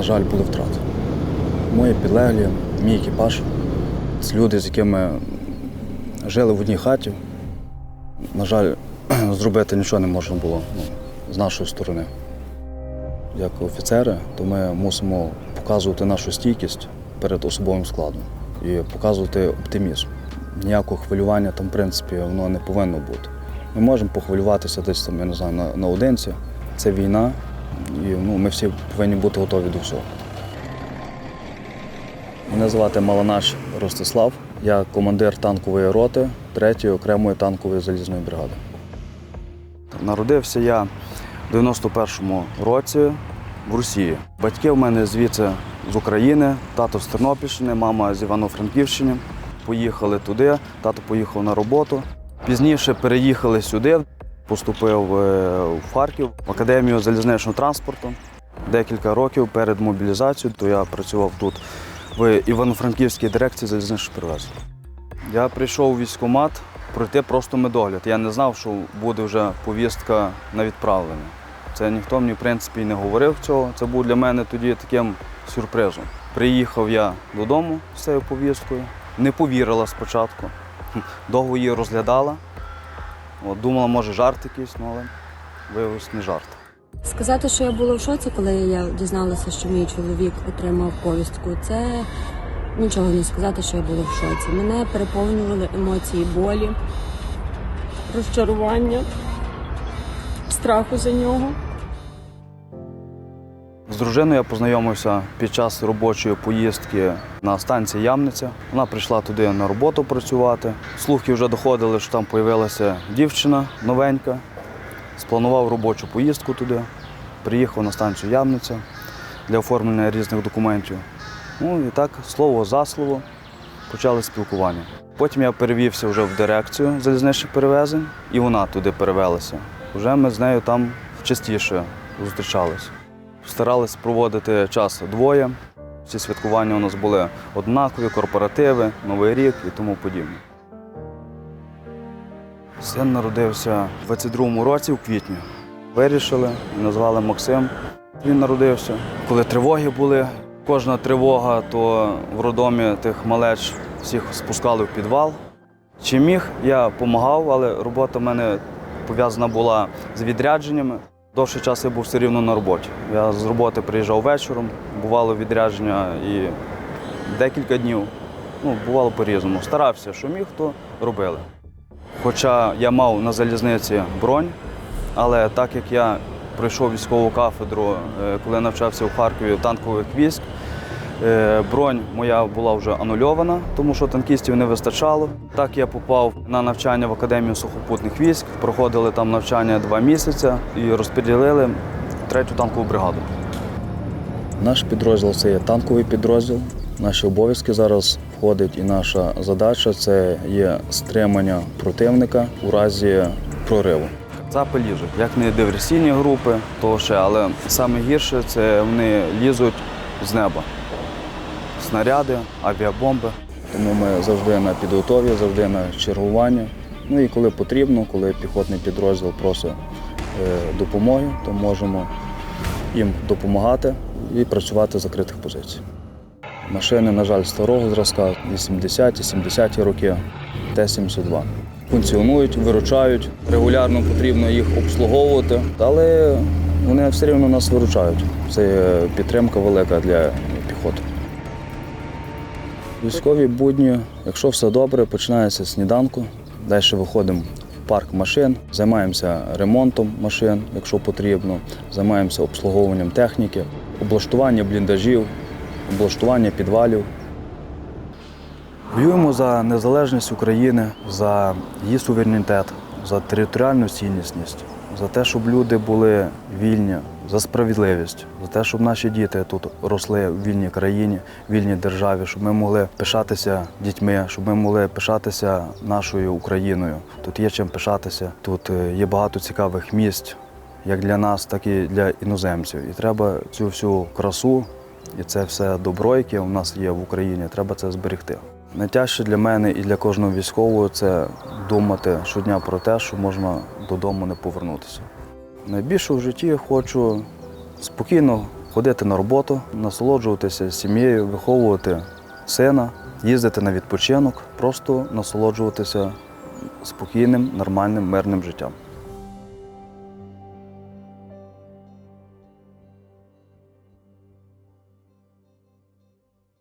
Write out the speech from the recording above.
на жаль, були втрати. Мої підлеглі, мій екіпаж це люди, з якими жили в одній хаті. На жаль, зробити нічого не можна було ну, з нашої сторони. Як офіцери, то ми мусимо показувати нашу стійкість перед особовим складом і показувати оптимізм. Ніякого хвилювання там, в принципі, воно не повинно бути. Ми можемо похвилюватися десь там, я не знаю, на, наодинці. Це війна, і ну, ми всі повинні бути готові до всього. Мене звати Маланаш Ростислав. Я командир танкової роти 3-ї окремої танкової залізної бригади. Народився я в 91-му році в Росії. Батьки в мене звідси з України, тато з Тернопільщини, мама з Івано-Франківщини. Поїхали туди, тато поїхав на роботу. Пізніше переїхали сюди, поступив е, в Харків в академію залізничного транспорту. Декілька років перед мобілізацією, то я працював тут в Івано-Франківській дирекції залізничних перевезень. Я прийшов у військкомат пройти просто медогляд. Я не знав, що буде вже повістка на відправлення. Це ніхто мені, в принципі, не говорив цього. Це був для мене тоді таким сюрпризом. Приїхав я додому з цією повісткою, не повірила спочатку. Довго її розглядала. От, думала, може, жарт якийсь, ну, але виявився не жарт. Сказати, що я була в шоці, коли я дізналася, що мій чоловік отримав повістку, це нічого не сказати, що я була в шоці. Мене переповнювали емоції болі, розчарування, страху за нього. Дружиною я познайомився під час робочої поїздки на станції Ямниця. Вона прийшла туди на роботу працювати. Слухи вже доходили, що там з'явилася дівчина новенька. Спланував робочу поїздку туди. Приїхав на станцію Ямниця для оформлення різних документів. Ну і так, слово за слово, почали спілкування. Потім я перевівся вже в дирекцію залізничних перевезень, і вона туди перевелася. Вже ми з нею там частіше зустрічалися. Старались проводити час двоє. Ці святкування у нас були однакові, корпоративи, Новий рік і тому подібне. Син народився в 22-му році, в квітні. Вирішили, назвали Максим. Він народився. Коли тривоги були, кожна тривога, то в роддомі тих малеч всіх спускали в підвал. Чи міг, я допомагав, але робота в мене пов'язана була з відрядженнями. Довший час я був все рівно на роботі. Я з роботи приїжджав вечором, бувало відрядження і декілька днів. Ну, бувало по-різному. Старався, що міг, то робили. Хоча я мав на залізниці бронь, але так як я пройшов військову кафедру, е, коли навчався в Харкові танкових військ, бронь моя була вже анульована, тому що танкістів не вистачало. Так я попав на навчання в Академію сухопутних військ, проходили там навчання два місяці і розподілили третю танкову бригаду. Наш підрозділ це є танковий підрозділ. Наші обов'язки зараз входить і наша задача це є стримання противника у разі прориву. Цапи ліжуть, як не диверсійні групи, то ще, але саме гірше це вони лізуть з неба. Снаряди, авіабомби. Тому ми завжди на підготові, завжди на чергуванні. Ну і коли потрібно, коли піхотний підрозділ просить е, допомоги, то можемо їм допомагати і працювати з закритих позицій. Машини, на жаль, старого зразка, 80-ті, 70-ті роки, Т-72. Функціонують, виручають. Регулярно потрібно їх обслуговувати, але вони все рівно нас виручають. Це підтримка велика для піхоти. Військові будні, якщо все добре, починається сніданку. Далі виходимо в парк машин, займаємося ремонтом машин, якщо потрібно, займаємося обслуговуванням техніки, облаштування бліндажів, облаштування підвалів. Воюємо за незалежність України, за її суверенітет, за територіальну цілісність, за те, щоб люди були вільні, за справедливість, за те, щоб наші діти тут росли в вільній країні, в вільній державі, щоб ми могли пишатися дітьми, щоб ми могли пишатися нашою Україною. Тут є чим пишатися, тут е, є багато цікавих місць, як для нас, так і для іноземців. І треба цю всю красу і це все добро, яке у нас є в Україні, треба це зберегти. Найтяжче для мене і для кожного військового це думати щодня про те, що можна додому не повернутися. Найбільше в житті я хочу спокійно ходити на роботу, насолоджуватися сім'єю, виховувати сина, їздити на відпочинок, просто насолоджуватися спокійним, нормальним, мирним життям.